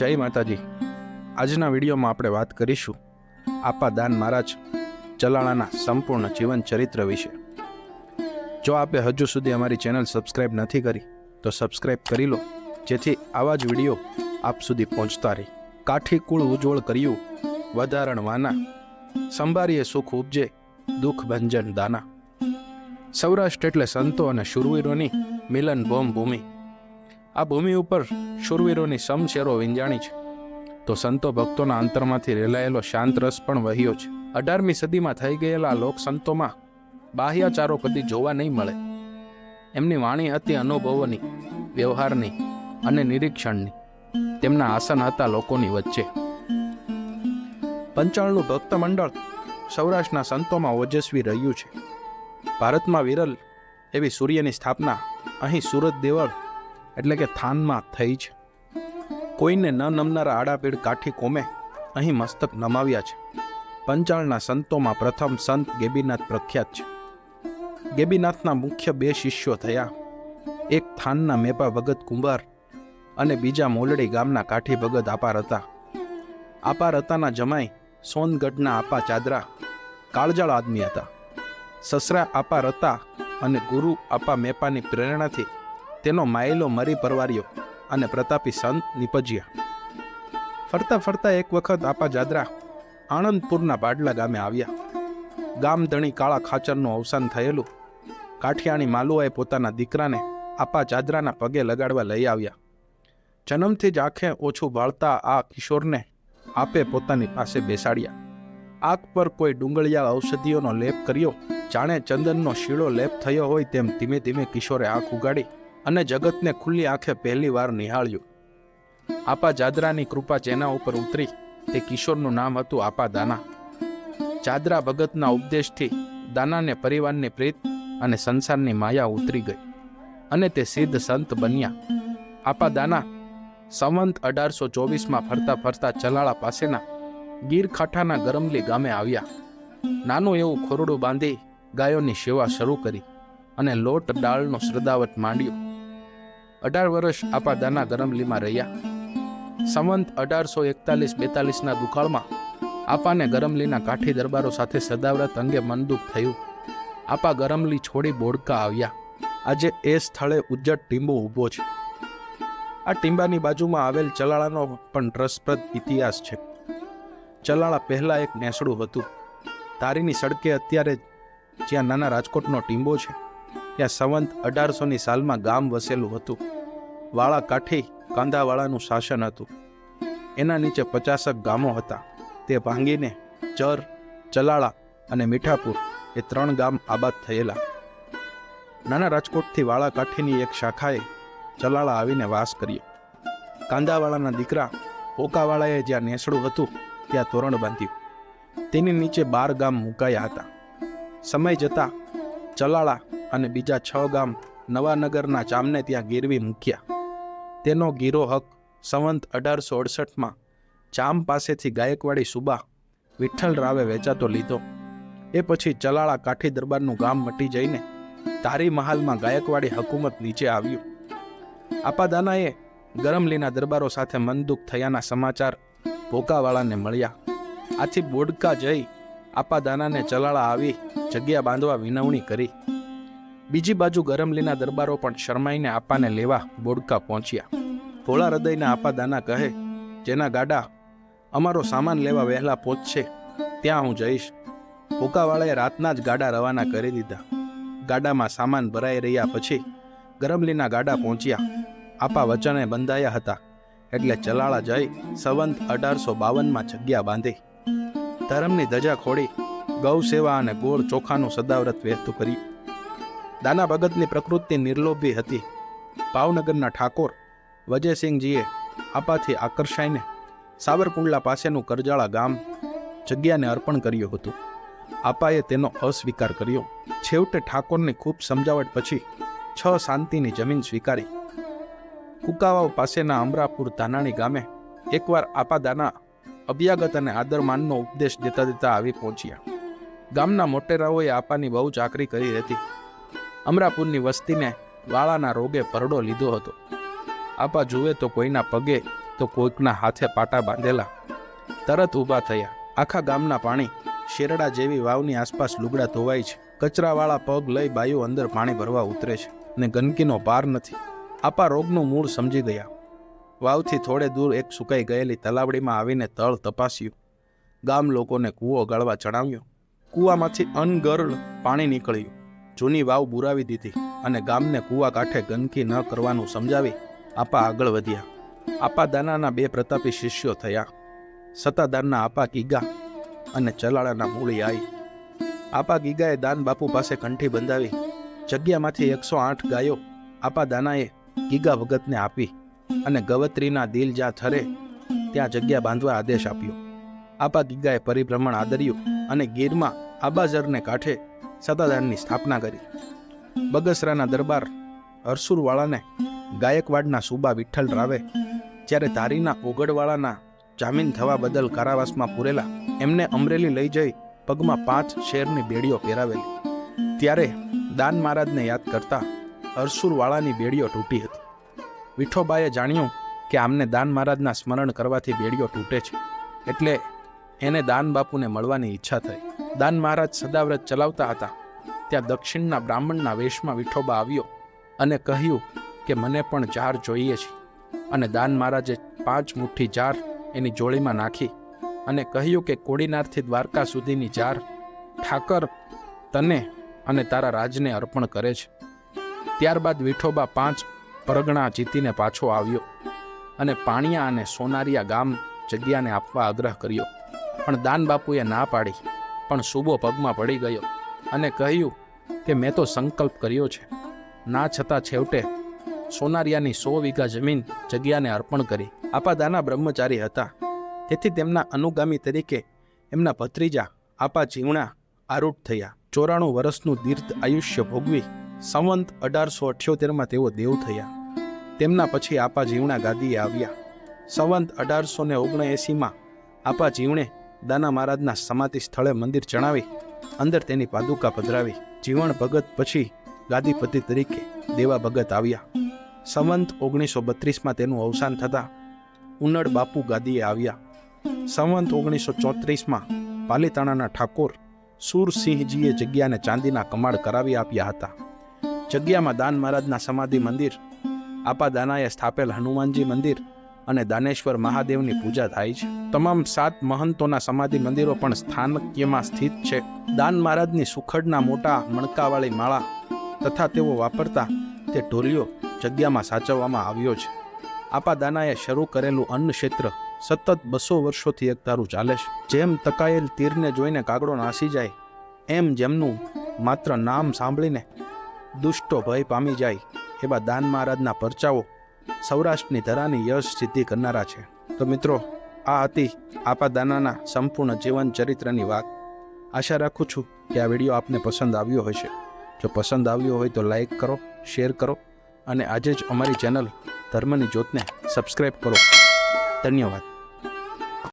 જય માતાજી. આજના વિડીયોમાં આપણે વાત કરીશું આપા દાન મહારાજ ચલાણાના સંપૂર્ણ જીવન ચરિત્ર વિશે. જો આપે હજુ સુધી અમારી ચેનલ સબસ્ક્રાઇબ નથી કરી, તો સબસ્ક્રાઇબ કરી લો, જેથી આવા જ વીડિયો આપ સુધી પહોંચતા રહે. કાઠી કુળ ઉજ્જવળ કર્યું, વધારણ વાના, સંભારીએ સુખ ઉપજે, દુઃખ ભંજન દાના. સૌરાષ્ટ્ર એટલે સંતો અને શુરવીરોની મિલન ભોમ ભૂમિ. આ ભૂમિ ઉપર શૂરવીરોની સમશેરો વિંજાણી છે. તો સંતો ભક્તોના અંતરમાંથી રેલાયેલો શાંત રસ પણ વહ્યો છે. અઢારમી સદીમાં થઈ ગયેલા લોક સંતોમાં બાહ્યાચારો કદી જોવા નહીં મળે. એમની વાણી હતી અનુભવોની, વ્યવહારની અને નિરીક્ષણની. તેમના આસન હતા લોકોની વચ્ચે. પંચાળનું ભક્ત મંડળ સૌરાષ્ટ્રના સંતોમાં ઓજસ્વી રહ્યું છે. ભારતમાં વિરલ એવી સૂર્યની સ્થાપના. અહીં સુરત દેવળ એટલે કે થાનમાં થઈ છે કોઈને ન નમનારા આડાપીડ કાઠી કોમે અહીં મસ્તક નમાવ્યા છે. પંચાળના સંતોમાં પ્રથમ સંત ગેબીનાથ પ્રખ્યાત છે. ગેબીનાથના મુખ્ય બે શિષ્યો થયા. એક થાનના મેપા ભગત કુંભાર અને બીજા મોલડી ગામના કાઠી ભગત આપાર હતા. આપાર હતાના જમાઈ સોનગઢના આપા ચાદરા કાળજાળ આદમી હતા. સસરા આપા રતા અને ગુરુ આપા મેપાની પ્રેરણાથી તેનો માયલો મરી પરવાર્યો અને પ્રતાપી સંત નિપજ્યા. ફરતા ફરતા એક વખત આપા જાદરા આણંદપુરના બાડલા ગામે આવ્યા. ગામ ધણી કાળા ખાચરનું અવસાન થયેલું. કાઠિયાણી માલુઆએ પોતાના દીકરાને આપા ચાદરાના પગે લગાડવા લઈ આવ્યા. જન્મથી જ આંખે ઓછું બાળતા આ કિશોરને આપે પોતાની પાસે બેસાડ્યા. આંખ પર કોઈ ડુંગળિયાળ ઔષધિઓનો લેપ કર્યો. જાણે ચંદનનો શીળો લેપ થયો હોય તેમ ધીમે ધીમે કિશોરે આંખ ઉગાડી. અને જગતને ખુલ્લી આંખે પહેલી વાર નિહાળ્યું. આપા જાદરાની કૃપા જેના ઉપર ઉતરી, તે કિશોરનું નામ હતું આપા દાના. ચાદરા ભગતના ઉપદેશથી દાનાને પરિવારની પ્રીત અને સંસારની માયા ઉતરી ગઈ અને તે સિદ્ધ સંત બન્યા. આપા દાના, સંવંત અઢારસો ચોવીસમાં ફરતા ફરતા ચલાળા પાસેના ગીર ખાઠાના ગરમલી ગામે આવ્યા. નાનું એવું ખોરડું બાંધી ગાયોની સેવા શરૂ કરી અને લોટ ડાળનો શ્રદ્ધાવટ માંડ્યો. અઢાર વર્ષ આપા દાના ગરમલીમાં રહ્યા. સંવંત અઢારસો એકતાલીસ બેતાલીસના દુકાળમાં આપાને ગરમલીના કાઠી દરબારો સાથે સદાવ્રત અંગે મનદુખ થયું. આપા ગરમલી છોડી બોડકા આવ્યા. આજે એ સ્થળે ઉજ્જડ ટીંબો ઊભો છે. આ ટીંબાની બાજુમાં આવેલ ચલાળાનો પણ રસપ્રદ ઇતિહાસ છે. ચલાળા પહેલા એક નેસડું હતું. તારીની સડકે અત્યારે જ્યાં નાના રાજકોટનો ટીંબો છે. ત્યાં સંવંત અઢારસોની સાલમાં ગામ વસેલું હતું. વાળા કાઠી કાંદાવાળાનું શાસન હતું. એના નીચે પચાસક ગામો હતા. તે ભાંગીને ચર, ચલાળા અને મીઠાપુર એ ત્રણ ગામ આબાદ થયેલા. નાના રાજકોટથી વાળા કાઠીની એક શાખાએ ચલાળા આવીને વાસ કર્યો. કાંદાવાળાના દીકરા પોકાવાળાએ જ્યાં નેસડું હતું, ત્યાં તોરણ બાંધ્યું. તેની નીચે બાર ગામ મુકાયા હતા. સમય જતાં ચલાળા અને બીજા છ ગામ નવાનગરના ચામને ત્યાં ગીરવી મૂક્યા. તેનો ગીરો હક સંવંત અઢારસો અડસઠમાં ચામ પાસેથી ગાયકવાડી સુબા વિઠ્ઠલ રાવે વેચાતો લીધો. એ પછી ચલાળા કાઠી દરબારનું ગામ મટી જઈને તારી મહાલમાં ગાયકવાડી હકુમત નીચે આવ્યું. આપાદાનાએ ગરમલીના દરબારો સાથે મનદુખ થયાના સમાચાર ભોકાવાળાને મળ્યા. આથી બોડકા જઈ આપાદાનાને ચલાળા આવી જગ્યા બાંધવા વિનવણી કરી. બીજી બાજુ ગરમલીના દરબારો પણ શરમાઈને આપાને લેવા બોડકા પહોંચ્યા. ભોળા હૃદયના આપાદાના કહે, જેના ગાડા, અમારો સામાન લેવા વહેલા પહોંચશે, ત્યાં હું જઈશ. ભૂકાવાળાએ રાતના જ ગાડા રવાના કરી દીધા. ગાડામાં સામાન ભરાઈ રહ્યા પછી ગરમલીના ગાડા પહોંચ્યા. આપા વચને બંધાયા હતા, એટલે ચલાળા જઈ સંવંત અઢારસો બાવનમાં જગ્યા બાંધી. ધર્મની ધજા ખોડી ગૌ સેવા અને ગોળ ચોખાનું સદાવ્રત વહેતું કર્યું. દાના ભગતની પ્રકૃતિ નિર્લોભી હતી. ભાવનગરના ઠાકોર વજયસિંહજીએ આપાથી આકર્ષાઈને સાવરકુંડલા પાસેનું કરજાળા ગામ જગ્યાને અર્પણ કર્યું હતું. આપાએ તેનો અસ્વીકાર કર્યો. છેવટે ઠાકોરની ખૂબ સમજાવટ પછી છ શાંતિની જમીન સ્વીકારી. કુકાવાવ પાસેના અમરાપુર ધાનાણી ગામે એકવાર આપા દાના અભ્યાગત અને આદરમાનનો ઉપદેશ દેતા દેતા આવી પહોંચ્યા. ગામના મોટેરાઓએ આપાની બહુ ચાકરી કરી હતી. અમરાપુરની વસ્તીને વાળાના રોગે પરડો લીધો હતો. આપા જુએ તો કોઈના પગે તો કોઈકના હાથે પાટા બાંધેલા. તરત ઊભા થયા. આખા ગામના પાણી શેરડા જેવી વાવની આસપાસ લુગડા ધોવાય છે. કચરાવાળા પગ લઈ બાયું અંદર પાણી ભરવા ઉતરે છે ને ગંદકીનો પાર નથી. આપા રોગનું મૂળ સમજી ગયા. વાવથી થોડે દૂર એક સુકાઈ ગયેલી તલાવડીમાં આવીને તળ તપાસ્યું. ગામ લોકોને કૂવો ગાળવા ચડાવ્યો કૂવામાંથી અનગરળ પાણી નીકળ્યું. જૂની વાવ બુરાવી દીધી અને ગામને કૂવા કાંઠે ગંદકી ન કરવાનું સમજાવી આપા આગળ વધ્યા. આપા દાનાના બે પ્રતાપી શિષ્યો થયા. સત્તાદારના આપા ગીગા અને ચલાળાના મૂળી આઈ. આપા ગીગાએ દાન બાપુ પાસે કંઠી બંધાવી. જગ્યામાંથી એકસો આઠ ગાયો આપા દાનાએ ગીગા ભગતને આપી અને ગવત્રીના દિલ જ્યાં ઠરે ત્યાં જગ્યા બાંધવા આદેશ આપ્યો. આપા ગીગાએ પરિભ્રમણ આદર્યું અને ગીરમાં આબાઝરને કાંઠે સત્તાધારની સ્થાપના કરી. બગસરાના દરબાર હરસુરવાળાને ગાયકવાડના સુબા વિઠ્ઠલ રાવે જ્યારે ધારીના ઓગડવાળાના જામીન થવા બદલ કારાવાસમાં પૂરેલા એમને અમરેલી લઈ જઈ પગમાં પાંચ શેરની બેડીઓ પહેરાવેલી. ત્યારે દાન મહારાજને યાદ કરતા હરસુરવાળાની બેડીઓ તૂટી હતી. વિઠોબાએ જાણ્યું કે આમને દાન મહારાજના સ્મરણ કરવાથી બેડીઓ તૂટે છે. એટલે એને દાન બાપુને મળવાની ઈચ્છા થઈ. દાન મહારાજ સદાવ્રત ચલાવતા હતા. ત્યાં દક્ષિણના બ્રાહ્મણના વેશમાં વિઠોબા આવ્યો અને કહ્યું કે મને પણ જાર જોઈએ છે. અને દાન મહારાજે પાંચ મુઠ્ઠી જાર એની જોડીમાં નાખી અને કહ્યું કે કોડીનારથી દ્વારકા સુધીની જાર ઠાકર તને અને તારા રાજને અર્પણ કરે છે. ત્યારબાદ વિઠોબા પાંચ પરગણા જીતીને પાછો આવ્યો અને પાણિયા અને સોનારિયા ગામ જગ્યાને આપવા આગ્રહ કર્યો. પણ દાન બાપુએ ના પાડી, પણ સુબો પગમાં પડી ગયો અને કહ્યું કે મેં તો સંકલ્પ કર્યો છે. ના છતાં છેવટે સોનારિયાની સો વીઘા જમીન જગ્યાને અર્પણ કરી આપા દાના બ્રહ્મચારી હતા. તેથી તેમના અનુગામી તરીકે એમના ભત્રીજા આપા જીવણા આરૂઢ થયા. ચોરાણું વર્ષનું દીર્ઘ આયુષ્ય ભોગવી સંવંત અઢારસો અઠ્યોતેરમાં તેઓ દેવ થયા. તેમના પછી આપા જીવણા ગાદીએ આવ્યા. સંવંત અઢારસો ને ઓગણએંસીમાં આપા જીવણે દાના મહારાજના સમાધિ સ્થળે મંદિર ચણાવી અંદર તેની પાદુકા પધરાવી જીવણ ભગત પછી ગાદીપતિ તરીકે દેવા ભગત આવ્યા. સંવંત ઓગણીસો બત્રીસમાં તેનું અવસાન થતાં ઉનડ બાપુ ગાદીએ આવ્યા. સંવંત ઓગણીસો ચોત્રીસમાં પાલીતાણાના ઠાકોર સુરસિંહજીએ જગ્યાને ચાંદીના કમાડ કરાવી આપ્યા હતા. જગ્યામાં દાન મહારાજના સમાધિ મંદિર, આપા દાનાએ સ્થાપેલ હનુમાનજી મંદિર અને દાનેશ્વર મહાદેવની પૂજા થાય છે. તમામ સાત મહંતોના સમાધિ મંદિરો પણ સ્થાનકીયમાં સ્થિત છે. દાન મહારાજની સુખડના મોટા મણકાવાળી માળા તથા તેઓ વાપરતા તે ઢોલિયો જગ્યામાં સાચવવામાં આવ્યો છે. આપા દાનાએ શરૂ કરેલું અન્ન ક્ષેત્ર સતત બસો વર્ષોથી એક તારું ચાલે છે. જેમ તકાયેલ તીરને જોઈને કાગડો નાસી જાય, એમ જેમનું માત્ર નામ સાંભળીને દુષ્ટો ભય પામી જાય એવા દાન મહારાજના પરચાઓ સૌરાષ્ટ્રની ધરાની યશ સિદ્ધિ કરનારા છે. તો મિત્રો, આ હતી આપા દાનાના સંપૂર્ણ જીવન ચરિત્રની વાત. આશા રાખું છું કે આ વીડિયો આપને પસંદ આવ્યો હશે. જો પસંદ આવ્યો હોય તો લાઈક કરો, શેર કરો અને આજે જ અમારી ચેનલ ધર્મની જ્યોતને સબસ્ક્રાઈબ કરો. ધન્યવાદ.